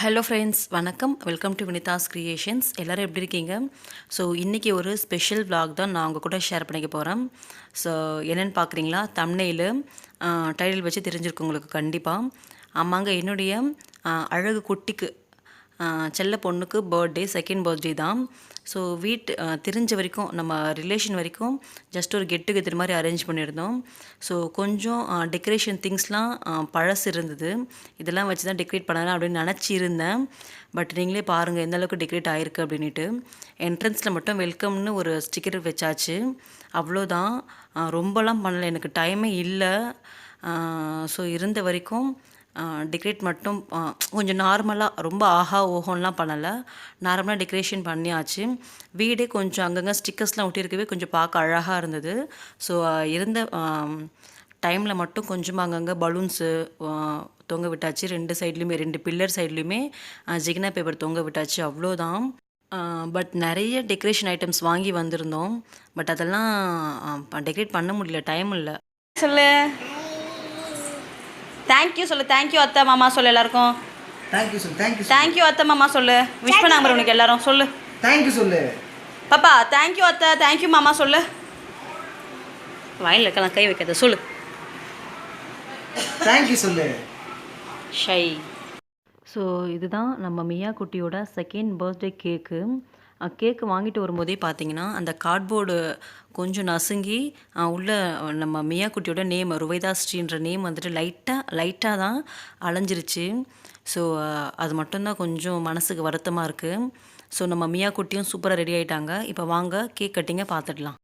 Hello friends வணக்கம். Welcome to Vinitha's creations எல்லோரும் எப்படி இருக்கீங்க? ஸோ இன்றைக்கி ஒரு ஸ்பெஷல் விளாக் தான் நான் உங்கள் கூட ஷேர் பண்ணிக்க போகிறேன் ஸோ என்னென்னு பார்க்குறீங்களா தமிழில் டைட்டில் வச்சு தெரிஞ்சிருக்கு உங்களுக்கு கண்டிப்பாக ஆமாங்க என்னுடைய அழகு குட்டிக்கு செல்ல பொண்ணுக்கு பர்த்டே செகண்ட் பர்த்டே தான். ஸோ வீட்டு தெரிஞ்ச வரைக்கும் நம்ம ரிலேஷன் வரைக்கும் ஜஸ்ட் ஒரு கெட் டுகெதர் மாதிரி அரேஞ்ச் பண்ணியிருந்தோம். ஸோ கொஞ்சம் டெக்கரேஷன் திங்ஸ்லாம் பழசு இருந்தது. இதெல்லாம் வச்சு தான் டெக்கரேட் பண்ணலாம் அப்படின்னு நினச்சி இருந்தேன் பட் நீங்களே பாருங்கள் எந்த அளவுக்கு டெக்கரேட் ஆகிருக்கு அப்படின்ட்டு என்ட்ரன்ஸில் மட்டும் வெல்கம்னு ஒரு ஸ்டிக்கர் வச்சாச்சு. அவ்வளோதான். ரொம்பலாம் பண்ணலை. எனக்கு டைமே இல்லை. ஸோ இருந்த வரைக்கும் டெக்கரேட் மட்டும் கொஞ்சம் நார்மலாக ரொம்ப ஆஹா ஓஹோன்லாம் பண்ணலை. நார்மலாக டெக்கரேஷன் பண்ணியாச்சு. வீடே கொஞ்சம் அங்கங்கே ஸ்டிக்கர்ஸ்லாம் ஒட்டியிருக்கவே கொஞ்சம் பார்க்க அழகாக இருந்தது. ஸோ இருந்த டைமில் மட்டும் கொஞ்சமாக அங்கங்கே பலூன்ஸு தொங்க விட்டாச்சு. ரெண்டு சைட்லேயுமே ரெண்டு பில்லர் சைட்லேயுமே ஜிகினா பேப்பர் தொங்க விட்டாச்சு. அவ்வளோதான். பட் நிறைய டெக்கரேஷன் ஐட்டம்ஸ் வாங்கி வந்திருந்தோம். பட் அதெல்லாம் டெக்கரேட் பண்ண முடியல டைம் இல்லை. சொல்லு. தேங்க்யூ சொல்லு. தேங்க்யூ அத்தை மாமா சொல்லு எல்லாருக்கும். தேங்க்யூ சொல்லு. தேங்க்யூ தேங்க்யூ அத்தை மாமா சொல்லு. விஷ் பண்ணாங்க உனக்கு எல்லாரும் சொல்லு. தேங்க்யூ சொல்லு. பாப்பா தேங்க்யூ அத்தை தேங்க்யூ மாமா சொல்லு. வாயில் இருக்கலாம் கை வைக்காத சொல்லு. தேங்க்யூ சொல்லு. ஷை. ஸோ இதுதான் நம்ம மியா குட்டியோட செகண்ட் பர்த்டே கேக்கு கேக்கு வாங்கிட்டு வரும்போதே பார்த்தீங்கன்னா அந்த கார்ட்போர்டு கொஞ்சம் நசுங்கி உள்ள நம்ம மியா குட்டியோட நேம் ருவைதா ஸ்ரீன்ற நேம் வந்துட்டு லைட்டாக லைட்டாக தான் அலைஞ்சிருச்சு. ஸோ அது மட்டும்தான் கொஞ்சம் மனசுக்கு வருத்தமாக இருக்குது ஸோ நம்ம மியா குட்டியும் சூப்பராக ரெடி ஆகிட்டாங்க இப்போ வாங்க கேக் கட்டிங்க பார்த்துடலாம்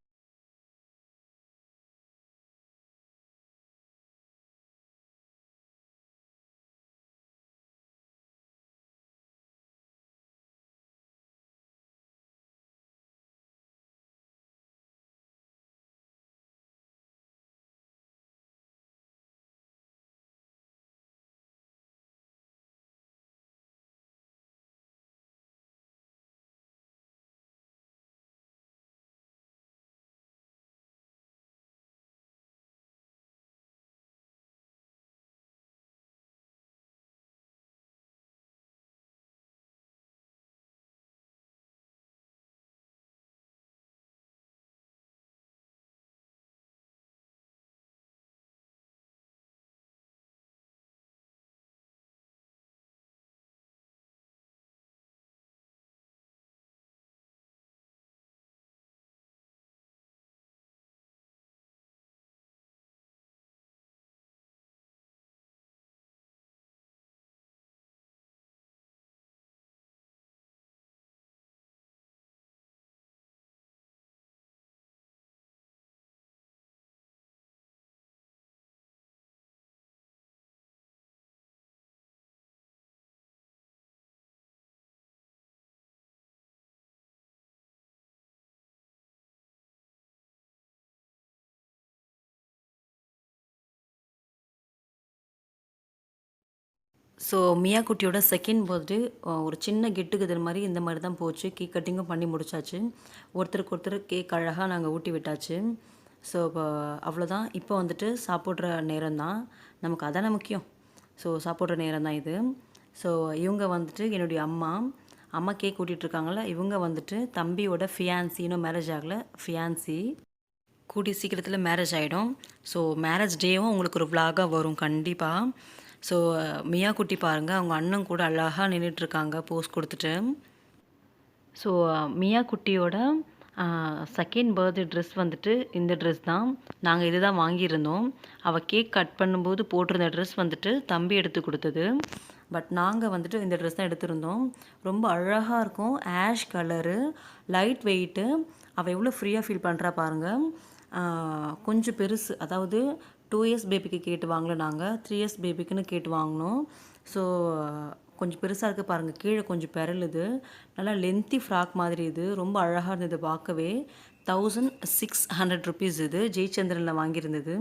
ஸோ மியா குட்டியோட செகண்ட் பர்த்டே ஒரு சின்ன கெட்டுக்குதல் மாதிரி இந்த மாதிரி தான் போச்சு. கேக் கட்டிங்கும் பண்ணி முடிச்சாச்சு. ஒருத்தருக்கு ஒருத்தர் கேக் அழகாக நாங்கள் ஊட்டி விட்டாச்சு. ஸோ இப்போ அவ்வளோதான் இப்போ வந்துட்டு சாப்பிட்ற நேரம் தான். நமக்கு அதானே முக்கியம். ஸோ சாப்பிட்ற நேரம் தான் இது. ஸோ இவங்க வந்துட்டு என்னுடைய அம்மா. அம்மா கேக் ஊட்டிட்டு இருக்காங்கல்ல இவங்க வந்துட்டு தம்பியோட ஃபியான்சி இன்னும் மேரேஜ் ஆகலை. ஃபியான்சி கூட்டி சீக்கிரத்தில் மேரேஜ் ஆகிடும் ஸோ மேரேஜ் டேவும் உங்களுக்கு ஒரு vlog-ஆ வரும். கண்டிப்பாக ஸோ மியா குட்டி பாருங்கள் அவங்க அண்ணன் கூட அழகாக நின்றுட்டுருக்காங்க போஸ் கொடுத்துட்டு. ஸோ மியா குட்டியோட செகண்ட் பர்த்டே ட்ரெஸ் வந்துட்டு இந்த ட்ரெஸ் தான். நாங்கள் இது தான் வாங்கியிருந்தோம். அவள் கேக் கட் பண்ணும்போது போட்டிருந்த ட்ரெஸ் வந்துட்டு தம்பி எடுத்து கொடுத்தது. பட் நாங்கள் வந்துட்டு இந்த ட்ரெஸ் தான் எடுத்திருந்தோம். ரொம்ப அழகாக இருக்கும். ஆஷ் கலரு லைட் வெயிட்டு அவள் எவ்வளோ ஃப்ரீயாக ஃபீல் பண்ணுறா பாருங்கள் கொஞ்சம் பெருசு. அதாவது டூ இயர்ஸ் பேபிக்கு கேட்டு வாங்கல நாங்கள் த்ரீ இயர்ஸ் பேபிக்குன்னு கேட்டு வாங்கினோம். ஸோ கொஞ்சம் பெருசாக இருக்குது பாருங்கள் கீழே கொஞ்சம் பெரலுது. நல்லா லென்த்தி ஃப்ராக் மாதிரி இது. ரொம்ப அழகாக இருந்தது பார்க்கவே. தௌசண்ட் சிக்ஸ் ஹண்ட்ரட் ருபீஸ் இது. ஜெயச்சந்திரனில் வாங்கியிருந்தது.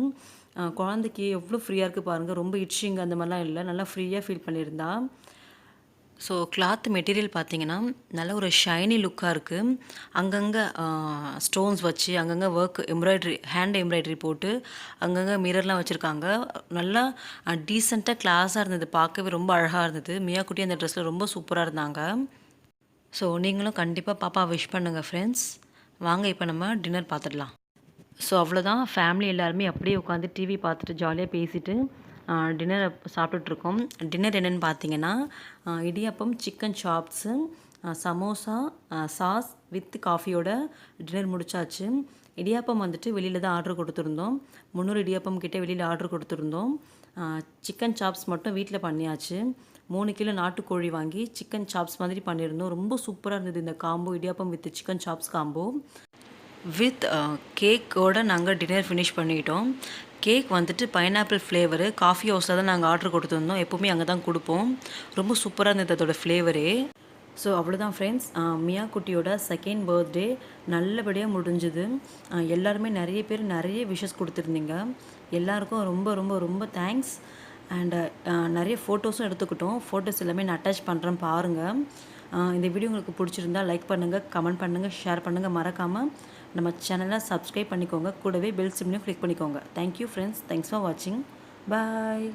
குழந்தைக்கு எவ்வளோ ஃப்ரீயாக இருக்குது பாருங்கள் ரொம்ப இட்ச்சிங் அந்த மாதிரிலாம் இல்லை. நல்லா ஃப்ரீயாக ஃபீல் பண்ணியிருந்தா. ஸோ கிளாத் மெட்டீரியல் பார்த்தீங்கன்னா நல்ல ஒரு ஷைனி லுக்காக இருக்குது அங்கங்கே ஸ்டோன்ஸ் வச்சு அங்கங்கே ஒர்க் எம்ப்ராய்டரி ஹேண்ட் எம்ப்ராய்ட்ரி போட்டு அங்கங்கே மிரர்லாம் வச்சுருக்காங்க. நல்லா டீசெண்டாக கிளாஸாக இருந்தது. பார்க்கவே ரொம்ப அழகாக இருந்தது. மியா குட்டி அந்த ட்ரெஸ்ஸில் ரொம்ப சூப்பராக இருந்தாங்க. ஸோ நீங்களும் கண்டிப்பாக பாப்பா விஷ் பண்ணுங்கள் ஃப்ரெண்ட்ஸ் வாங்க இப்போ நம்ம டின்னர் பார்த்துடலாம் ஸோ அவ்வளோதான் ஃபேமிலி எல்லாருமே அப்படியே உட்காந்து டிவி பார்த்துட்டு ஜாலியாக பேசிவிட்டு டின்னர் சாப்பிட்டுட்ருக்கோம். டின்னர் என்னென்னு பார்த்தீங்கன்னா idiyappam chicken chops samosa sauce with காஃபியோட dinner முடிச்சாச்சு. இடியாப்பம் வந்துட்டு வெளியில் தான் ஆர்டர் கொடுத்துருந்தோம். முந்நூறு இடியாப்பம் கிட்டே வெளியில் ஆர்டர் கொடுத்துருந்தோம். சிக்கன் சாப்ஸ் மட்டும் வீட்டில் பண்ணியாச்சு. மூணு கிலோ நாட்டுக்கோழி வாங்கி சிக்கன் சாப்ஸ் மாதிரி பண்ணியிருந்தோம். ரொம்ப சூப்பராக இருந்தது இந்த combo idiyappam with chicken chops combo with கேக்கோட நாங்கள் டின்னர் ஃபினிஷ் பண்ணிட்டோம். கேக் வந்துட்டு பைனாப்பிள் ஃப்ளேவரு காஃபி ஹவுஸில் தான் நாங்கள் ஆர்டர் கொடுத்துருந்தோம். எப்போவுமே அங்கே தான் கொடுப்போம். ரொம்ப சூப்பராக இருந்தது அதோடய ஃப்ளேவரே ஸோ அவ்வளோதான் ஃப்ரெண்ட்ஸ் மியா குட்டியோட செகண்ட் பர்த்டே நல்லபடியாக முடிஞ்சுது. எல்லாருமே நிறைய பேர் நிறைய விஷஸ் கொடுத்துருந்தீங்க. எல்லாருக்கும் ரொம்ப ரொம்ப ரொம்ப தேங்க்ஸ் அண்டு நிறைய ஃபோட்டோஸும் எடுத்துக்கிட்டோம். ஃபோட்டோஸ் எல்லாமே நான் அட்டாச் பண்ணுறேன் பாருங்கள் இந்த வீடியோ உங்களுக்கு பிடிச்சிருந்தா லைக் பண்ணுங்கள் கமெண்ட் பண்ணுங்கள் ஷேர் பண்ணுங்கள் மறக்காமல் நம்ம சேனலை சப்ஸ்கிரைப் பண்ணிக்கோங்க. கூடவே பெல் சிம்லையும் கிளிக் பண்ணிக்கோங்க. Thank you friends thanks for வாட்சிங் பாய்